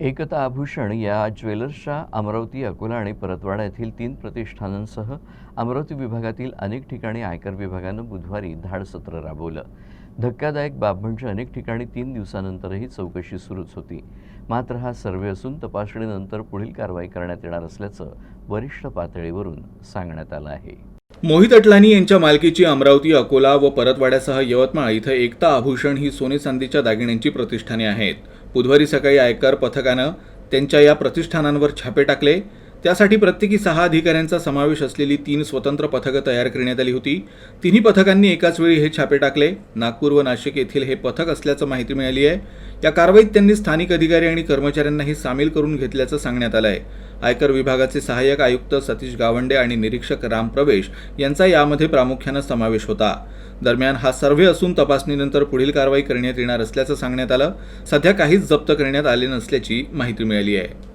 एकता आभूषण या ज्वेलर्सच्या अमरावती अकोला आणि परतवाडा येथील तीन प्रतिष्ठानांसह अमरावती विभागातील अनेक ठिकाणी आयकर विभागानं बुधवारी धाड सत्र राबवलं. धक्कादायक बाब म्हणजे अनेक ठिकाणी तीन दिवसानंतरही चौकशी सुरूच होती. मात्र हा सर्वे असून तपासणीनंतर पुढील कारवाई करण्यात येणार असल्याचं वरिष्ठ पातळीवरून सांगण्यात आलं आहे. मोहित अटलानी यांच्या मालकीची अमरावती अकोला व परतवाड्यासह यवतमाळ इथं एकता आभूषण ही सोने चांदीच्या दागिन्यांची प्रतिष्ठाने आहेत. बुधवारी सकाळी आयकर पथकानं त्यांच्या या प्रतिष्ठानांवर छापे टाकले. त्यासाठी प्रत्येकी सहा अधिकाऱ्यांचा समावेश असलेली तीन स्वतंत्र पथकं तयार करण्यात आली होती. तिन्ही पथकांनी एकाच वेळी हे छापे टाकले. नागपूर व नाशिक येथील हे पथक असल्याचं माहिती मिळाली आहे. या कारवाईत त्यांनी स्थानिक अधिकारी आणि कर्मचाऱ्यांनाही सामील करून घेतल्याचं सांगण्यात आलं आहे आयकर विभागाचे सहाय्यक आयुक्त सतीश गावंडे आणि निरीक्षक राम प्रवेश यांचा यामध्ये प्रामुख्यानं समावेश होता. दरम्यान हा सर्व्हे असून तपासणीनंतर पुढील कारवाई करण्यात येणार असल्याचं सांगण्यात आलं. सध्या काहीच जप्त करण्यात आले नसल्याची माहिती मिळाली आहे.